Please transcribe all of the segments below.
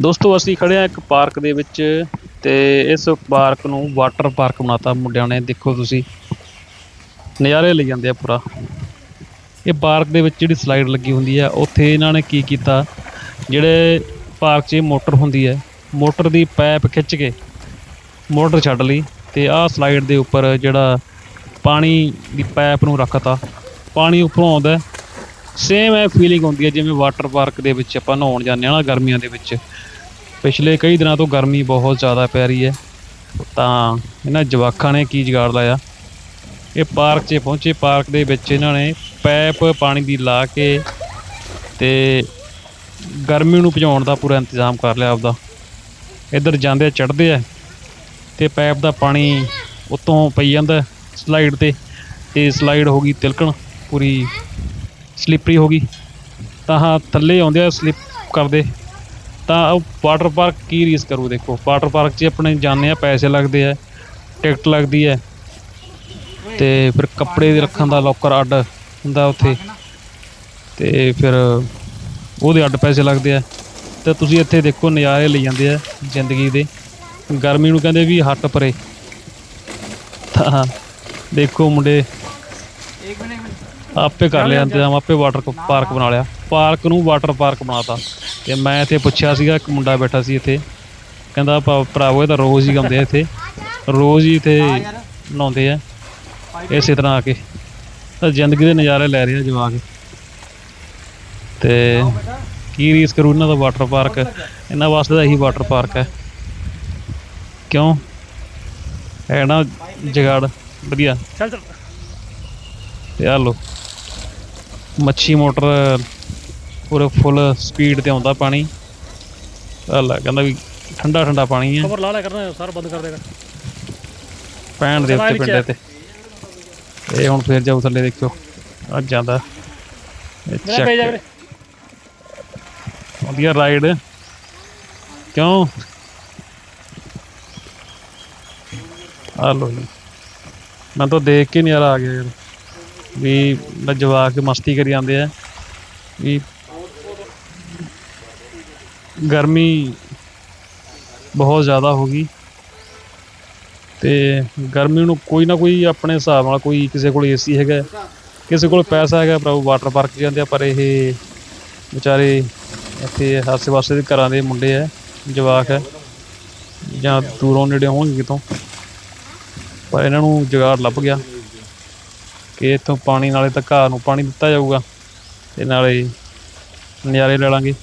ਦੋਸਤੋ, ਅਸੀਂ ਖੜੇ ਆ ਇੱਕ ਪਾਰਕ ਦੇ ਵਿੱਚ ਤੇ ਇਸ ਪਾਰਕ ਨੂੰ ਵਾਟਰ ਪਾਰਕ ਬਣਾਤਾ ਮੁੰਡਿਆਂ ਨੇ, ਦੇਖੋ ਤੁਸੀਂ। ਨਜ਼ਾਰੇ ਲਈ ਜਾਂਦੇ ਆ ਪੂਰਾ। ਇਹ ਪਾਰਕ ਦੇ ਵਿੱਚ ਜਿਹੜੀ ਸਲਾਈਡ ਲੱਗੀ ਹੁੰਦੀ ਆ, ਉੱਥੇ ਇਹਨਾਂ ਨੇ ਕੀ ਕੀਤਾ, ਜਿਹੜੇ ਪਾਰਕ 'ਚ ਮੋਟਰ ਹੁੰਦੀ ਹੈ ਮੋਟਰ ਦੀ ਪਾਈਪ ਖਿੱਚ ਕੇ ਮੋਟਰ ਛੱਡ ਲਈ ਤੇ ਆਹ ਸਲਾਈਡ ਦੇ ਉੱਪਰ ਜਿਹੜਾ ਪਾਣੀ ਦੀ ਪਾਈਪ ਨੂੰ ਰੱਖਤਾ। ਪਾਣੀ ਉੱਪਰੋਂ ਆਉਂਦਾ ਸੇਮ ਇਹ ਫੀਲਿੰਗ ਹੁੰਦੀ ਹੈ, ਜਿਵੇਂ ਵਾਟਰ ਪਾਰਕ ਦੇ ਵਿੱਚ ਆਪਾਂ ਨਹਾਉਣ ਜਾਂਦੇ ਆ ਨਾ ਗਰਮੀਆਂ ਦੇ ਵਿੱਚ। ਪਿਛਲੇ ਕਈ ਦਿਨਾਂ ਤੋਂ ਗਰਮੀ ਬਹੁਤ ਜ਼ਿਆਦਾ ਪੈ ਰਹੀ ਹੈ। ਤਾਂ ਇਹਨਾਂ ਜਵਾਕਾਂ ਨੇ ਕੀ ਜਗਾੜ ਲਾਇਆ? ਇਹ ਪਾਰਕ 'ਚ ਪਹੁੰਚੇ ਪਾਰਕ ਦੇ ਵਿੱਚ ਇਹਨਾਂ ਨੇ ਪੈਪ ਪਾਣੀ ਦੀ ਲਾ ਕੇ ਤੇ ਗਰਮੀ ਨੂੰ ਭਜਾਉਣ ਦਾ ਪੂਰਾ ਇੰਤਜ਼ਾਮ ਕਰ ਲਿਆ ਆਪਦਾ। ਇੱਧਰ ਜਾਂਦੇ ਚੜ੍ਹਦੇ ਆ ਤੇ ਪੈਪ ਦਾ ਪਾਣੀ ਉੱਤੋਂ ਪਈ ਜਾਂਦਾ ਸਲਾਈਡ ਤੇ। ਤੇ ਸਲਾਈਡ ਹੋ ਗਈ ਤਿਲਕਣ ਪੂਰੀ ਸਲਿੱਪਰੀ ਹੋ ਗਈ। ਤਾਂ ਹਾਂ, ਥੱਲੇ ਆਉਂਦੇ ਆ ਸਲਿੱਪ ਕਰਦੇ। ਤਾਂ ਉਹ ਵਾਟਰ ਪਾਰਕ ਕੀ ਰੀਸ ਕਰੂ ਦੇਖੋ। ਵਾਟਰ ਪਾਰਕ 'ਚ ਆਪਣੇ ਜਾਂਦੇ ਆ, ਪੈਸੇ ਲੱਗਦੇ ਆ, ਟਿਕਟ ਲੱਗਦੀ ਹੈ ਤੇ ਫਿਰ ਕੱਪੜੇ ਦੇ ਰੱਖਣ ਦਾ ਲੋਕਰ ਅੱਡ ਹੁੰਦਾ ਉੱਥੇ। ਤੇ ਫਿਰ ਉਹਦੇ ਅੱਡ ਪੈਸੇ ਲੱਗਦੇ ਆ। ਤੇ ਤੁਸੀਂ ਇੱਥੇ ਦੇਖੋ, ਨਜ਼ਾਰੇ ਲਈ ਜਾਂਦੇ ਆ ਜ਼ਿੰਦਗੀ ਦੇ। ਗਰਮੀ ਨੂੰ ਕਹਿੰਦੇ ਵੀ ਹੱਟ ਪਰੇ। ਤਾਂ ਦੇਖੋ ਮੁੰਡੇ। ਆਪੇ ਕਰ ਲਿਆ ਇੰਤਜ਼ਾਮ ਆਪੇ ਵਾਟਰ ਪਾਰਕ ਬਣਾ ਲਿਆ। ਪਾਰਕ ਨੂੰ ਵਾਟਰ ਪਾਰਕ ਬਣਾਤਾ। ਤੇ ਮੈਂ ਇੱਥੇ ਪੁੱਛਿਆ ਸੀਗਾ ਇੱਕ ਮੁੰਡਾ ਬੈਠਾ ਸੀ ਇੱਥੇ। ਕਹਿੰਦਾ ਭਾ- ਭਰਾਵੋ ਇਹ ਤਾਂ ਰੋਜ਼ ਹੀ ਗਾਉਂਦੇ ਆ ਇੱਥੇ। ਰੋਜ਼ ਹੀ ਇੱਥੇ ਨਹਾਉਂਦੇ ਆ। ਇਸੇ ਤਰ੍ਹਾਂ ਆ ਕੇ। ਤਾਂ ਜ਼ਿੰਦਗੀ ਦੇ ਨਜ਼ਾਰੇ ਲੈ ਰਹੇ ਆ ਜਵਾਕ। ਤੇ ਕੀ ਰੀਸ ਕਰੂ ਇਹਨਾਂ ਦਾ ਵਾਟਰ ਪਾਰਕ ਇਹਨਾਂ ਵਾਸਤੇ ਤਾਂ ਇਹੀ ਵਾਟਰ ਪਾਰਕ ਹੈ। ਕਿਉਂ? ਹੈ ਨਾ ਜਗਾੜ। ਵਧੀਆ। ਚੱਲ ਚੱਲ। ਤੇ ਆ ਲੋ ਮੱਛੀ ਮੋਟਰ ਪੂਰੇ ਫੁੱਲ ਸਪੀਡ ਤੇ ਆਉਂਦਾ ਪਾਣੀ। ਆ ਲੈ ਕਹਿੰਦਾ ਵੀ ਠੰਡਾ ਠੰਡਾ ਪਾਣੀ ਹੈ ਕਵਰ ਲਾ ਲਿਆ ਕਰਨਾ ਸਾਰਾ ਬੰਦ ਕਰ ਦੇਗਾ ਪੈਣ ਦੇ ਉੱਤੇ ਪਿੰਡੇ ਤੇ। ਇਹ ਹੁਣ ਫੇਰ ਜਾਊ ਥੱਲੇ ਦੇਖਿਓ। ਆ ਜਾਂਦਾ। ਇਹ ਮੇਰਾ ਪੇਜ ਆ ਚੱਕ ਵੀਰੇ। ਵਧੀਆ ਰਾਈਡ ਕਿਉਂ? ਆ ਲੋ ਜੀ। ਮੈਂ ਤਾਂ ਦੇਖ ਕੇ ਨਜ਼ਾਰਾ ਆ ਗਿਆ ਯਾਰ। ਵੀ ਮੈਂ ਜਵਾਕ ਮਸਤੀ ਕਰੀ ਜਾਂਦੇ ਆ। ਵੀ ਗਰਮੀ ਬਹੁਤ ਜ਼ਿਆਦਾ ਹੋ ਗਈ। ਤੇ ਗਰਮੀ ਨੂੰ ਕੋਈ ਨਾ ਕੋਈ ਆਪਣੇ ਹਿਸਾਬ ਨਾਲ ਕੋਈ ਕਿਸੇ ਕੋਲ ਏਸੀ ਹੈਗਾ, ਕਿਸੇ ਕੋਲ ਪੈਸਾ ਹੈਗਾ, ਪਰ ਉਹ ਵਾਟਰ ਪਾਰਕ ਜਾਂਦੇ ਆ, ਪਰ ਇਹ ਵਿਚਾਰੇ ਇੱਥੇ ਆਸੇ ਪਾਸੇ ਦੇ ਘਰਾਂ ਦੇ ਮੁੰਡੇ ਆ, ਜਵਾਕ ਹੈ ਜਾਂ ਦੂਰੋਂ ਨੇੜੇ ਹੋਣਗੇ ਕਿਤੋਂ। ਪਰ ਇਹਨਾਂ ਨੂੰ ਜੁਗਾੜ ਲੱਭ ਗਿਆ। ਕਿ ਇੱਥੋਂ ਪਾਣੀ ਨਾਲੇ ਤਾਂ ਘਾਹ ਨੂੰ ਪਾਣੀ ਦਿੱਤਾ ਜਾਊਗਾ ਤੇ ਨਾਲੇ ਨਜ਼ਾਰੇ ਲੈ ਲਾਂਗੇ।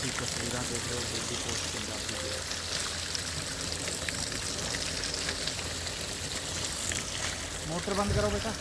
ਤੁਸੀਂ ਤਸਵੀਰਾਂ ਦੇਖ ਰਹੇ ਹੋ ਦਿੱਲੀ ਪੋਸਟ ਪੰਜਾਬੀ ਦੇ ਮੋਟਰ ਬੰਦ ਕਰੋ ਬੇਟਾ।